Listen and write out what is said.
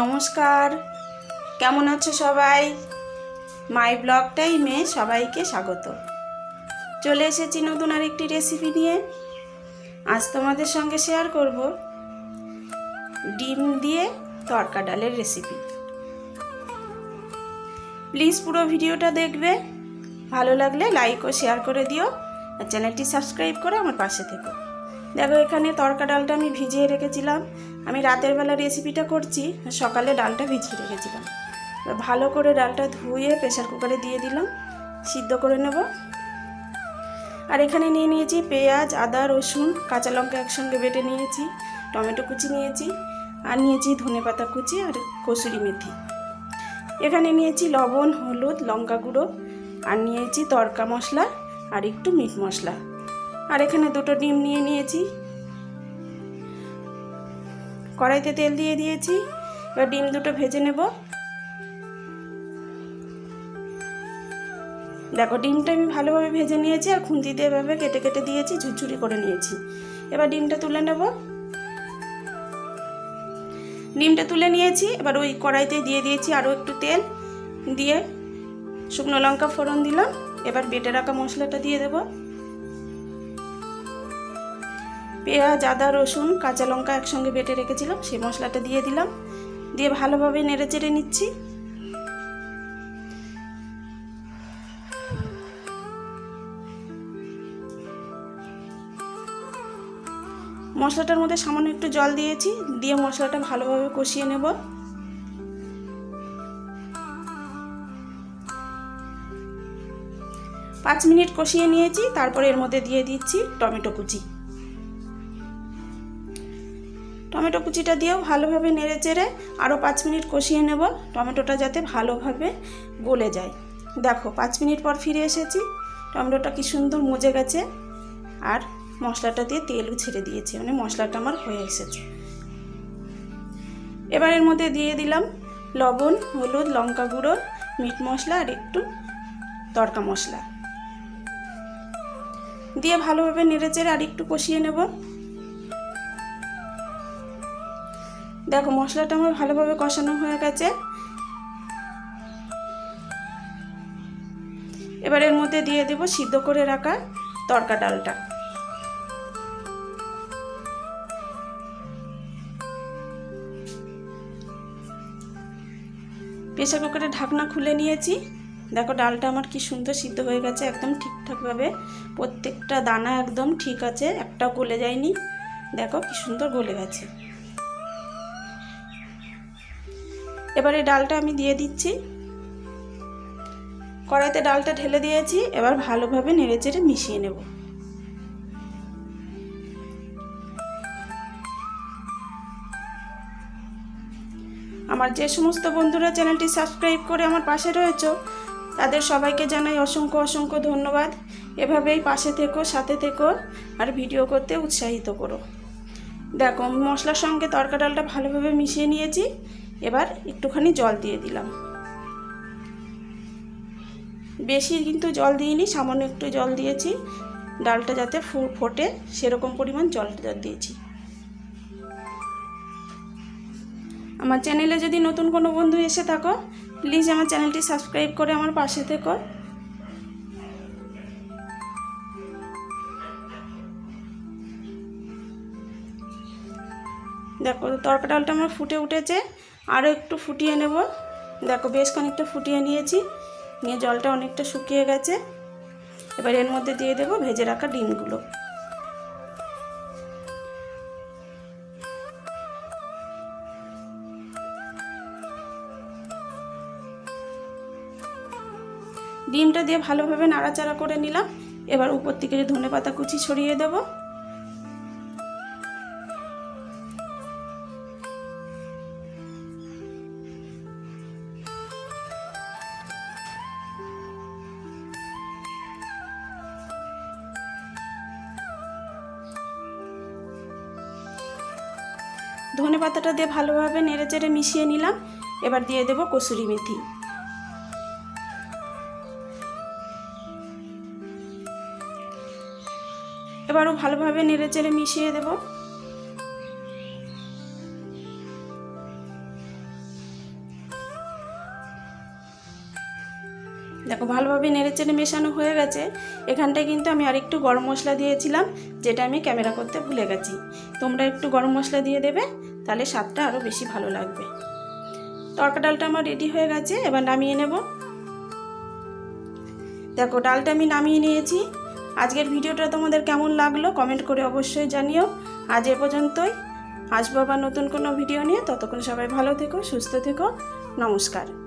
নমস্কার। কেমন আছো সবাই? মাই ব্লগ টাইমে সবাইকে স্বাগত। চলে এসেছি নতুন আর একটি রেসিপি নিয়ে। আজ তোমাদের সঙ্গে শেয়ার করব ডিম দিয়ে তরকা ডালের রেসিপি প্লিজ পুরো ভিডিওটা দেখবে। ভালো লাগলে লাইক ও শেয়ার করে দিও। আর চ্যানেলটি সাবস্ক্রাইব করে আমার পাশে থেকো। দেখো, এখানে তরকা ডালটা আমি ভিজিয়ে রেখেছিলাম। আমি রাতের বেলা রেসিপিটা করছি, সকালে ডালটা ভিজিয়ে রেখেছিলাম। ভালো করে ডালটা ধুয়ে প্রেসার কুকারে দিয়ে দিলাম, সিদ্ধ করে নেব। আর এখানে নিয়ে নিয়েছি পেঁয়াজ, আদা, রসুন, কাঁচা লঙ্কা একসঙ্গে বেটে নিয়েছি, টমেটো কুচি নিয়েছি, আর নিয়েছি ধনে পাতা কুচি আর কসুরি মেথি। এখানে নিয়েছি লবণ, হলুদ, লঙ্কা গুঁড়ো, আর নিয়েছি তরকা মশলা আর একটু মিট মশলা। আর এখানে দুটো ডিম নিয়ে নিয়েছি। কড়াইতে তেল দিয়ে দিয়েছি। এবার ডিম দুটো ভেজে নেব। দেখো, ডিমটা আমি ভালোভাবে ভেজে নিয়েছি আর খুন্তি দিয়ে এভাবে কেটে কেটে দিয়েছি, ঝুরঝুরি করে নিয়েছি। এবার ডিমটা তুলে নেব। ডিমটা তুলে নিয়েছি, এবার ওই কড়াইতে দিয়ে দিয়েছি আরও একটু তেল। দিয়ে শুকনো লঙ্কা ফোড়ন দিলাম। এবার বেটে রাখা মশলাটা দিয়ে দেবো। পেঁয়াজ, আদা, রসুন, কাঁচা লঙ্কা একসঙ্গে বেটে রেখেছিলাম, সেই মশলাটা দিয়ে দিলাম। দিয়ে ভালোভাবে নেড়ে চেড়ে নিচ্ছি। মশলাটার মধ্যে সামান্য একটু জল দিয়েছি, দিয়ে মশলাটা ভালোভাবে কষিয়ে নেব। পাঁচ মিনিট কষিয়ে নিয়েছি, তারপরে এর মধ্যে দিয়ে দিচ্ছি টমেটো কুচি। টমেটো কুচিটা দিয়েও ভালোভাবে নেড়ে চেড়ে আরও পাঁচ মিনিট কষিয়ে নেব। টমেটোটা যাতে ভালোভাবে গলে যায়। দেখো, পাঁচ মিনিট পর ফিরে এসেছি। টমেটোটা কি সুন্দর মজে গেছে। আর মশলাটা দিয়ে তেলও ছেড়ে দিয়েছি মানে মশলাটা আমার হয়ে এসেছে। এবার এর মধ্যে দিয়ে দিলাম লবণ, হলুদ, লঙ্কা গুঁড়ো, মিট মশলা আর একটু তড়কা মশলা। দিয়ে ভালোভাবে নেড়ে চেড়ে আর একটু কষিয়ে নেব। দেখো, মশলাটা আমার ভালোভাবে কষানো হয়ে গেছে। এবার এর মধ্যে দিয়ে দেব সিদ্ধ করে রাখা তরকা ডালটা। প্রেসার কুকারে ঢাকনা খুলে নিয়েছি। দেখো, ডালটা আমার কি সুন্দর সিদ্ধ হয়ে গেছে, একদম ঠিকঠাকভাবে। প্রত্যেকটা দানা একদম ঠিক আছে, একটাও গলে যায়নি। দেখো, কি সুন্দর গলে গেছে। এবারে ডালটা আমি দিয়ে দিচ্ছি। কড়াইতে ডালটা ঢেলে দিয়েছি, এবার ভালোভাবে নেড়ে চেড়ে মিশিয়ে নেব। আমার যে সমস্ত বন্ধুরা চ্যানেলটি সাবস্ক্রাইব করে আমার পাশে রয়েছে, তাদের সবাইকে জানাই অসংখ্য অসংখ্য ধন্যবাদ। এভাবেই পাশে থেকো, সাথে থেকো, আর ভিডিও করতে উৎসাহিত করো। দেখো, মশলার সঙ্গে তরকা ডালটা ভালোভাবে মিশিয়ে নিয়েছি। এবার একটুখানি জল দিয়ে দিলাম। বেশি কিন্তু জল দিইনি, সামান্য একটু জল দিয়েছি। ডালটা যাতে ফোটে, সেরকম পরিমাণ জলটা দিয়েছি। আমার চ্যানেলে যদি নতুন কোনো বন্ধু এসে থাকো, প্লিজ আমার চ্যানেলটি সাবস্ক্রাইব করে আমার পাশে থেকো। দেখো, তরকা ডালটা আমার ফুটে উঠেছে। আরও একটু ফুটিয়ে নেব। দেখো, বেশ খানিকটা ফুটিয়ে নিয়েছি। নিয়ে জলটা অনেকটা শুকিয়ে গেছে। এবার এর মধ্যে দিয়ে দেবো ভেজে রাখা ডিমগুলো। ডিমটা দিয়ে ভালোভাবে নাড়াচাড়া করে নিলাম। এবার উপর থেকে ধনে পাতা কুচি ছড়িয়ে দেবো। ধনে পাতাটা দিয়ে ভালোভাবে নেড়ে চেড়ে মিশিয়ে নিলাম। এবার দিয়ে দেব কসুরি মেথি। এবারও ভালোভাবে নেড়ে চেড়ে মিশিয়ে দেব। দেখো, ভালোভাবে নেড়েচেড়ে মেশানো হয়ে গেছে। এখানটায় কিন্তু আমি আর একটু গরম মশলা দিয়েছিলাম, যেটা আমি ক্যামেরা করতে ভুলে গেছি। তোমরা একটু গরম মশলা দিয়ে দেবে, তাহলে স্বাদটা আরও বেশি ভালো লাগবে। তরকা ডালটা আমার রেডি হয়ে গেছে, এবার নামিয়ে নেব। দেখো, ডালটা আমি নামিয়ে নিয়েছি। আজকের ভিডিওটা তোমাদের কেমন লাগল কমেন্ট করে অবশ্যই জানিও। আজ এ পর্যন্তই। আসব আবার নতুন কোনো ভিডিও নিয়ে। ততক্ষণ সবাই ভালো থেকো, সুস্থ থেকো। নমস্কার।